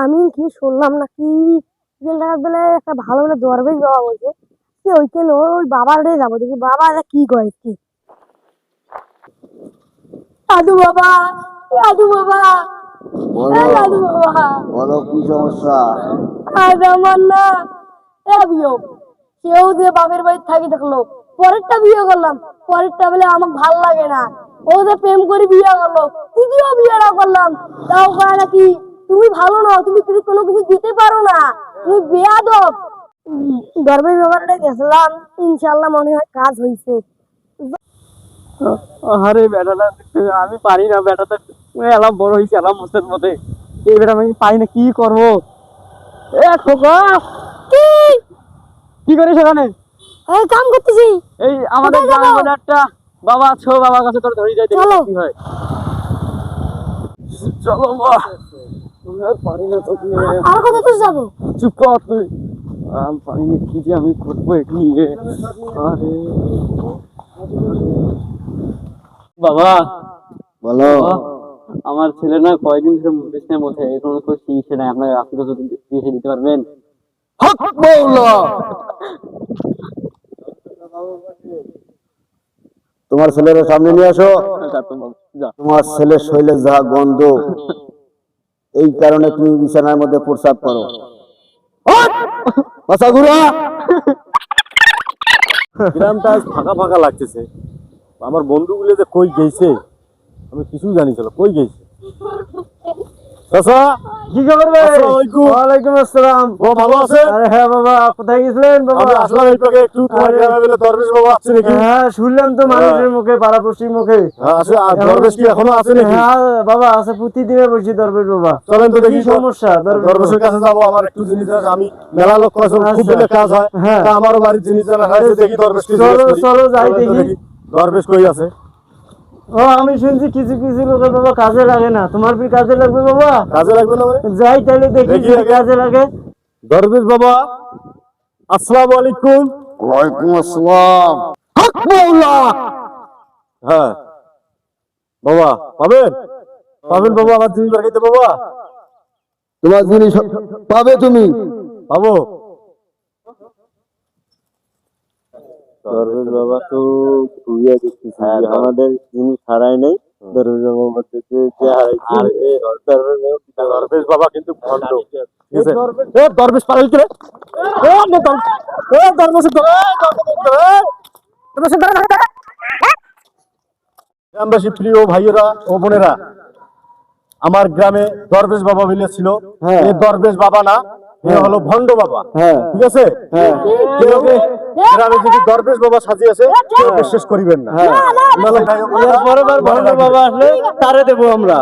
আমি কি শুনলাম নাকি তিন টাকা বেলে একটা ভালো বলে দরবেশ বাবা বলছে। কি ওইখানে ওই বাবার রে যাব দেখি। বাবা এটা কি করে? কি? দাদু বাবা দাদু বাবা দাদু বাবা। বলো কি সমস্যা? আজ আমার না কেউ যে বাপের বাড়ি থাকি দেখল। পরেরটা বিয়ে করলাম। পরেরটা বলে আমাকে ভালো লাগে না। ও যে প্রেম করে বিয়ে করল। দ্বিতীয় বিয়েটা করলাম। তাও কয় নাকি তুমি ভালো না তুমি কোনো কিছু দিতে পারো না। তুমি বেয়াদব। দরবেশ ব্যাপারটা গেছিলাম ইনশাল্লাহ মনে হয় কাজ হয়েছে আরে বেটাটা আমি পারি না বেটাটা এলাম বড় হয়েছে এলাম মোস্তের মধ্যে এই বেটা আমি পাই না কি করব? এ খোকা! কি? কি করিস এই কাম করতেছি। এই আমাদের একটা বাবা আছো বাবার কাছে তোর ধরে যাই দেখি। কি হয়? চলো আমি আর পারি না তোকে আর কত দূর যাব? চুপ কর তুই। আমি পারি না কি যে আমি করব নিয়ে। আরে। বাবা। বলো। আমার ছেলে না কয়েকদিন ধরে বিছনায় মধ্যে এখনও তো চিকিৎসা নাই। আপনার আপনি তো যদি চিকিৎসা দিতে পারবেন। হক তোমার ছেলের সামনে নিয়ে আসো। তোমার ছেলের শৈলে যা গন্ধ। এই কারণে তুমি বিছানার মধ্যে প্রসাদ করো। গ্রামটা ফাঁকা ফাঁকা লাগতেছে। আমার বন্ধুগুলো যে কই গেছে, আমি কিছুই জানি কই গেছে? কি খবর ভাই ওয়ালাইকুম আসসালাম। ও ভালো আছে আরে হ্যাঁ বাবা কোথায় গেছিলেন বাবা? আমি আসলাম এই পাকে একটু তোমার গ্রামে বলে দরবেশ বাবা আছে নাকি? হ্যাঁ শুনলাম তো মানুষের মুখে পাড়াপড়শির মুখে। হ্যাঁ, আছে আর দরবেশ কি এখনও আছে নাকি? হ্যাঁ বাবা আছে প্রতিদিনে বলছি দরবেশ বাবা। চলেন তো দেখি সমস্যা? দরবেশের কাছে যাব আমার একটু জিনিস আছে আমি মেলা লোক খুব আচ্ছা। কাজ হয়। হ্যাঁ। তা আমারও বাড়ির জিনিস জানা হয়েছে দেখি দরবেশ কি চলো, চলো, যাই দেখি। দরবেশ কই আছে? ও আমি শুনছি কিছু কিছু লোকের বাবা কাজে লাগে না। তোমার কি কাজে লাগবে বাবা? কাজে লাগবে না মানে? যাই তাহলে দেখি। কাজে লাগে। দরবেশ বাবা আসসালামু আলাইকুম। ওয়ালাইকুম আসসালাম। হক মৌলা হ্যাঁ। বাবা পাবেন? পাবেন বাবা আমার জিনিস লাগাইতে বাবা। তোমার জিনিস পাবে তুমি। পাবো? দরবেশ বাবা তো ঘুরিয়ে দেখতেছি আমাদের জিনিস হারায় নাই দরবেশ বাবা বলতেছে যে হারাইছে দরবেশ বাবা কিন্তু ভণ্ড। এ দরবেশ কি রে এ এ দরবেশ দরবেশ। গ্রামবাসী প্রিয় ভাইয়েরা ও বোনেরা আমার গ্রামে দরবেশ বাবা বলে ছিল। হ্যাঁ। এ দরবেশ বাবা না এ হলো ভণ্ড বাবা। হ্যাঁ। ঠিক আছে? হ্যাঁ। গ্রামে যদি দরবেশ বাবা সাজিয়েছে কেউ বিশ্বাস করিবেন না হ্যাঁ বাবা আসলে তারে দেবো আমরা